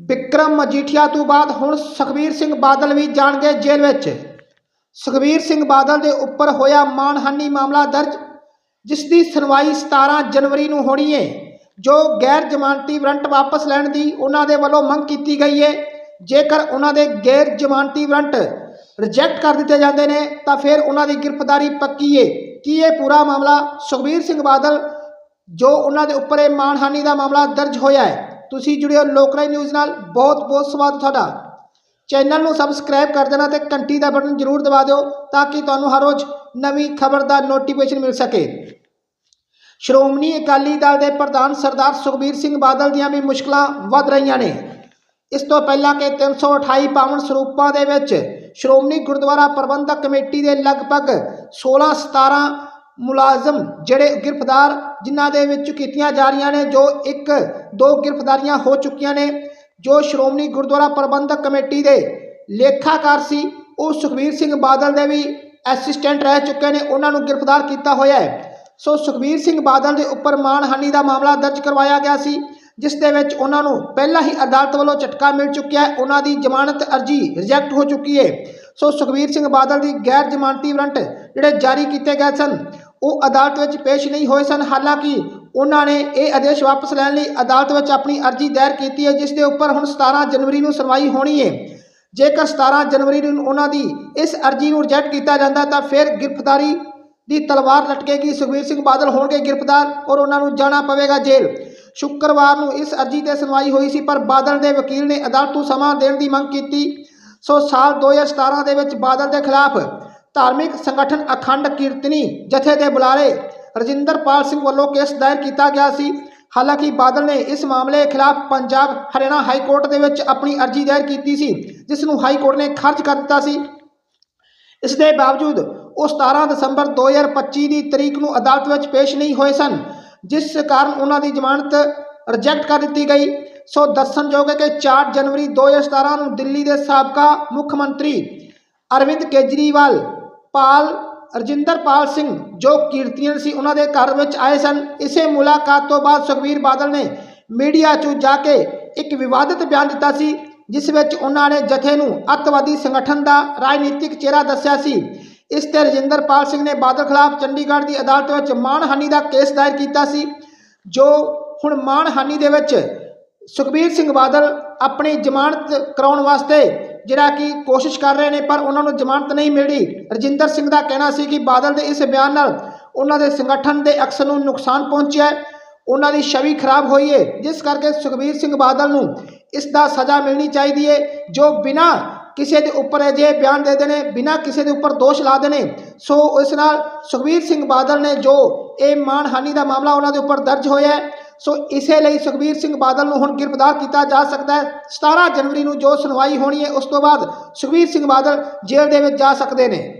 ਵਿਕਰਮ ਮਜੀਠੀਆ ਤੋਂ ਬਾਅਦ ਹੁਣ ਸੁਖਬੀਰ ਸਿੰਘ ਬਾਦਲ ਵੀ ਜਾਣਗੇ ਜੇਲ੍ਹ ਵਿੱਚ। ਸੁਖਬੀਰ ਸਿੰਘ ਬਾਦਲ ਦੇ ਉੱਪਰ ਹੋਇਆ ਮਾਨਹਾਨੀ ਮਾਮਲਾ ਦਰਜ, ਜਿਸ ਦੀ ਸੁਣਵਾਈ 17 ਜਨਵਰੀ ਨੂੰ ਹੋਣੀ ਹੈ ਜੋ ਗੈਰ ਜ਼ਮਾਨਤੀ ਵਾਰੰਟ ਵਾਪਸ ਲੈਣ ਦੀ ਉਹਨਾਂ ਦੇ ਵੱਲੋਂ ਮੰਗ ਕੀਤੀ ਗਈ ਹੈ ਜੇਕਰ ਉਹਨਾਂ ਦੇ ਗੈਰ ਜ਼ਮਾਨਤੀ ਵਾਰੰਟ ਰਿਜੈਕਟ ਕਰ ਦਿੱਤੇ ਜਾਂਦੇ ਨੇ, ਤਾਂ ਫਿਰ ਉਹਨਾਂ ਦੀ ਗ੍ਰਿਫਤਾਰੀ ਪੱਕੀ ਹੈ ਕੀ ਇਹ ਪੂਰਾ ਮਾਮਲਾ ਸੁਖਬੀਰ ਸਿੰਘ ਬਾਦਲ, ਜੋ ਉਹਨਾਂ ਦੇ ਉੱਪਰ ਇਹ ਮਾਨਹਾਨੀ ਦਾ ਮਾਮਲਾ ਦਰਜ ਹੋਇਆ ਹੈ ਤੁਸੀਂ ਜੁੜਿਓ ਲੋਕਰਾਈ ਨਿਊਜ਼ ਨਾਲ। ਬਹੁਤ ਬਹੁਤ ਸਵਾਗਤ ਤੁਹਾਡਾ। ਚੈਨਲ ਨੂੰ ਸਬਸਕ੍ਰਾਈਬ ਕਰ ਦੇਣਾ ਤੇ ਘੰਟੀ ਦਾ ਬਟਨ ਜ਼ਰੂਰ ਦਬਾ ਦਿਓ ਤਾਂ ਕਿ ਤੁਹਾਨੂੰ ਹਰ ਰੋਜ਼ ਨਵੀਂ ਖਬਰ ਦਾ ਨੋਟੀਫਿਕੇਸ਼ਨ ਮਿਲ ਸਕੇ। ਸ਼੍ਰੋਮਣੀ ਅਕਾਲੀ ਦਲ ਦੇ ਪ੍ਰਧਾਨ ਸਰਦਾਰ ਸੁਖਬੀਰ ਸਿੰਘ ਬਾਦਲ ਦੀਆਂ ਵੀ ਮੁਸ਼ਕਲਾਂ ਵੱਧ ਰਹੀਆਂ ਨੇ। ਇਸ ਤੋਂ ਪਹਿਲਾਂ ਕਿ 328 ਪਾਵਨ ਸਰੂਪਾਂ ਦੇ ਵਿੱਚ ਸ਼੍ਰੋਮਣੀ ਗੁਰਦੁਆਰਾ ਪ੍ਰਬੰਧਕ ਕਮੇਟੀ ਦੇ ਲਗਭਗ 16 17 ਮੁਲਾਜ਼ਮ ਜਿਹੜੇ ਗ੍ਰਿਫਤਾਰ ਜਿਨ੍ਹਾਂ ਦੇ ਵਿੱਚ ਕੀਤੀਆਂ ਜਾ ਰਹੀਆਂ ਨੇ, ਜੋ ਇੱਕ ਦੋ ਗ੍ਰਿਫਤਾਰੀਆਂ ਹੋ ਚੁੱਕੀਆਂ ਨੇ, ਜੋ ਸ਼੍ਰੋਮਣੀ ਗੁਰਦੁਆਰਾ ਪ੍ਰਬੰਧਕ ਕਮੇਟੀ ਦੇ ਲੇਖਾਕਾਰ ਸੀ, ਉਹ ਸੁਖਬੀਰ ਸਿੰਘ ਬਾਦਲ ਦੇ ਵੀ ਅਸਿਸਟੈਂਟ ਰਹਿ ਚੁੱਕੇ ਨੇ, ਉਹਨਾਂ ਨੂੰ ਗ੍ਰਿਫਤਾਰ ਕੀਤਾ ਹੋਇਆ ਹੈ। ਸੋ ਸੁਖਬੀਰ ਸਿੰਘ ਬਾਦਲ ਦੇ ਉੱਪਰ ਮਾਨਹਾਨੀ ਦਾ ਮਾਮਲਾ ਦਰਜ ਕਰਵਾਇਆ ਗਿਆ ਸੀ, ਜਿਸ ਦੇ ਵਿੱਚ ਉਹਨਾਂ ਨੂੰ ਪਹਿਲਾਂ ਹੀ ਅਦਾਲਤ ਵੱਲੋਂ ਝਟਕਾ ਮਿਲ ਚੁੱਕਿਆ ਹੈ, ਉਹਨਾਂ ਦੀ ਜ਼ਮਾਨਤ ਅਰਜੀ ਰਿਜੈਕਟ ਹੋ ਚੁੱਕੀ ਹੈ। ਸੋ ਸੁਖਬੀਰ ਸਿੰਘ ਬਾਦਲ ਦੀ ਗੈਰ ਜ਼ਮਾਨਤੀ ਵਾਰੰਟ ਜਿਹੜੇ ਜਾਰੀ ਕੀਤੇ ਗਏ ਸਨ ਉਹ ਅਦਾਲਤ ਵਿੱਚ ਪੇਸ਼ ਨਹੀਂ ਹੋਏ ਸਨ। ਹਾਲਾਂਕਿ ਉਹਨਾਂ ਨੇ ਇਹ ਆਦੇਸ਼ ਵਾਪਸ ਲੈਣ ਲਈ ਅਦਾਲਤ ਵਿੱਚ ਆਪਣੀ ਅਰਜੀ ਦਾਇਰ ਕੀਤੀ ਹੈ, ਜਿਸ ਦੇ ਉੱਪਰ ਹੁਣ 17 ਜਨਵਰੀ ਨੂੰ ਸੁਣਵਾਈ ਹੋਣੀ ਹੈ। ਜੇਕਰ 17 ਜਨਵਰੀ ਨੂੰ ਉਹਨਾਂ ਦੀ ਇਸ ਅਰਜੀ ਨੂੰ ਰਿਜੈਕਟ ਕੀਤਾ ਜਾਂਦਾ, ਤਾਂ ਫਿਰ ਗ੍ਰਿਫਤਾਰੀ ਦੀ ਤਲਵਾਰ ਲਟਕੇਗੀ। ਸੁਖਬੀਰ ਸਿੰਘ ਬਾਦਲ ਹੋਣਗੇ ਗ੍ਰਿਫਤਾਰ ਔਰ ਉਹਨਾਂ ਨੂੰ ਜਾਣਾ ਪਵੇਗਾ ਜੇਲ੍ਹ। ਸ਼ੁੱਕਰਵਾਰ ਨੂੰ ਇਸ ਅਰਜੀ ਤੇ ਸੁਣਵਾਈ ਹੋਈ ਸੀ, ਪਰ ਬਾਦਲ ਦੇ ਵਕੀਲ ਨੇ ਅਦਾਲਤ ਨੂੰ ਸਮਾਂ ਦੇਣ ਦੀ ਮੰਗ ਕੀਤੀ। ਸੋ ਸਾਲ 2017 ਦੇ ਵਿੱਚ ਬਾਦਲ ਦੇ ਖਿਲਾਫ ਧਾਰਮਿਕ ਸੰਗਠਨ ਅਖੰਡ ਕੀਰਤਨੀ ਜਥੇ ਦੇ ਬੁਲਾਰੇ ਰਜਿੰਦਰਪਾਲ ਸਿੰਘ ਵੱਲੋਂ ਕੇਸ ਦਾਇਰ ਕੀਤਾ ਗਿਆ ਸੀ। ਹਾਲਾਂਕਿ ਬਾਦਲ ਨੇ ਇਸ ਮਾਮਲੇ ਖਿਲਾਫ ਪੰਜਾਬ ਹਰਿਆਣਾ ਹਾਈ ਕੋਰਟ ਦੇ ਵਿੱਚ ਆਪਣੀ ਅਰਜੀ ਦਾਇਰ ਕੀਤੀ ਸੀ, ਜਿਸ ਨੂੰ ਹਾਈ ਕੋਰਟ ਨੇ ਖਾਰਜ ਕਰ ਦਿੱਤਾ ਸੀ। ਇਸ ਦੇ ਬਾਵਜੂਦ ਉਹ 17 ਦਸੰਬਰ 2025 ਦੀ ਤਰੀਕ ਨੂੰ ਅਦਾਲਤ ਵਿੱਚ ਪੇਸ਼ ਨਹੀਂ ਹੋਏ ਸਨ, ਜਿਸ ਕਾਰਨ ਉਹਨਾਂ ਦੀ ਜ਼ਮਾਨਤ ਰਿਜੈਕਟ ਕਰ ਦਿੱਤੀ ਗਈ। ਸੋ ਦੱਸਣਯੋਗ ਹੈ ਕਿ 4 ਜਨਵਰੀ 2017 ਨੂੰ ਦਿੱਲੀ ਦੇ ਸਾਬਕਾ ਮੁੱਖ ਮੰਤਰੀ ਅਰਵਿੰਦ ਕੇਜਰੀਵਾਲ ਪਾਲ ਰਜਿੰਦਰਪਾਲ ਸਿੰਘ ਜੋ ਕੀਰਤੀਆਂ ਸੀ, ਉਹਨਾਂ ਦੇ ਘਰ ਵਿੱਚ ਆਏ ਸਨ। ਇਸੇ ਮੁਲਾਕਾਤ ਤੋਂ ਬਾਅਦ ਸੁਖਬੀਰ ਬਾਦਲ ਨੇ ਮੀਡੀਆ 'ਚ ਜਾ ਕੇ ਇੱਕ ਵਿਵਾਦਿਤ ਬਿਆਨ ਦਿੱਤਾ ਸੀ, ਜਿਸ ਵਿੱਚ ਉਹਨਾਂ ਨੇ ਜਥੇ ਨੂੰ ਅੱਤਵਾਦੀ ਸੰਗਠਨ ਦਾ ਰਾਜਨੀਤਿਕ ਚਿਹਰਾ ਦੱਸਿਆ ਸੀ। ਇਸ ਤੇ ਰਜਿੰਦਰਪਾਲ ਸਿੰਘ ਨੇ ਬਾਦਲ ਖਿਲਾਫ ਚੰਡੀਗੜ੍ਹ ਦੀ ਅਦਾਲਤ ਵਿੱਚ ਮਾਣਹਾਨੀ ਦਾ ਕੇਸ ਦਾਇਰ ਕੀਤਾ ਸੀ, ਜੋ ਹੁਣ ਮਾਣਹਾਨੀ ਦੇ ਵਿੱਚ ਸੁਖਬੀਰ ਸਿੰਘ ਬਾਦਲ ਆਪਣੀ ਜ਼ਮਾਨਤ ਕਰਾਉਣ ਵਾਸਤੇ ਜਿਹੜਾ ਕਿ ਕੋਸ਼ਿਸ਼ ਕਰ ਰਹੇ ਨੇ, ਪਰ ਉਹਨਾਂ ਨੂੰ ਜ਼ਮਾਨਤ ਨਹੀਂ ਮਿਲੀ ਰਜਿੰਦਰ ਸਿੰਘ ਦਾ ਕਹਿਣਾ ਸੀ ਕਿ ਬਾਦਲ ਦੇ ਇਸ ਬਿਆਨ ਨਾਲ ਉਹਨਾਂ ਦੇ ਸੰਗਠਨ ਦੇ ਅਕਸਰ ਨੂੰ ਨੁਕਸਾਨ ਪਹੁੰਚਿਆ ਹੈ, ਉਹਨਾਂ ਦੀ ਛਵੀ ਖਰਾਬ ਹੋਈ ਹੈ। ਜਿਸ ਕਰਕੇ ਸੁਖਬੀਰ ਸਿੰਘ ਬਾਦਲ ਨੂੰ ਇਸ ਦਾ ਸਜ਼ਾ ਮਿਲਣੀ ਚਾਹੀਦੀ ਹੈ, ਜੋ ਬਿਨਾਂ ਕਿਸੇ ਦੇ ਉੱਪਰ ਅਜਿਹੇ ਬਿਆਨ ਦੇ ਦੇਣੇ, ਬਿਨਾਂ ਕਿਸੇ ਦੇ ਉੱਪਰ ਦੋਸ਼ ਲਾ ਦੇਣੇ, ਸੋ ਇਸ ਨਾਲ ਸੁਖਬੀਰ ਸਿੰਘ ਬਾਦਲ ਨੇ ਜੋ ਇਹ ਮਾਨਹਾਨੀ ਦਾ ਮਾਮਲਾ ਉਹਨਾਂ ਦੇ ਉੱਪਰ ਦਰਜ ਹੋਇਆ ਹੈ ਸੋ ਇਸੇ ਲਈ ਸੁਖਬੀਰ ਸਿੰਘ ਬਾਦਲ ਨੂੰ ਹੁਣ ਗ੍ਰਿਫਤਾਰ ਕੀਤਾ ਜਾ ਸਕਦਾ ਹੈ। 17 ਜਨਵਰੀ ਨੂੰ ਜੋ ਸੁਣਵਾਈ ਹੋਣੀ ਹੈ, ਉਸ ਤੋਂ ਬਾਅਦ ਸੁਖਬੀਰ ਸਿੰਘ ਬਾਦਲ ਜੇਲ੍ਹ ਦੇ ਵਿੱਚ ਜਾ ਸਕਦੇ ਨੇ।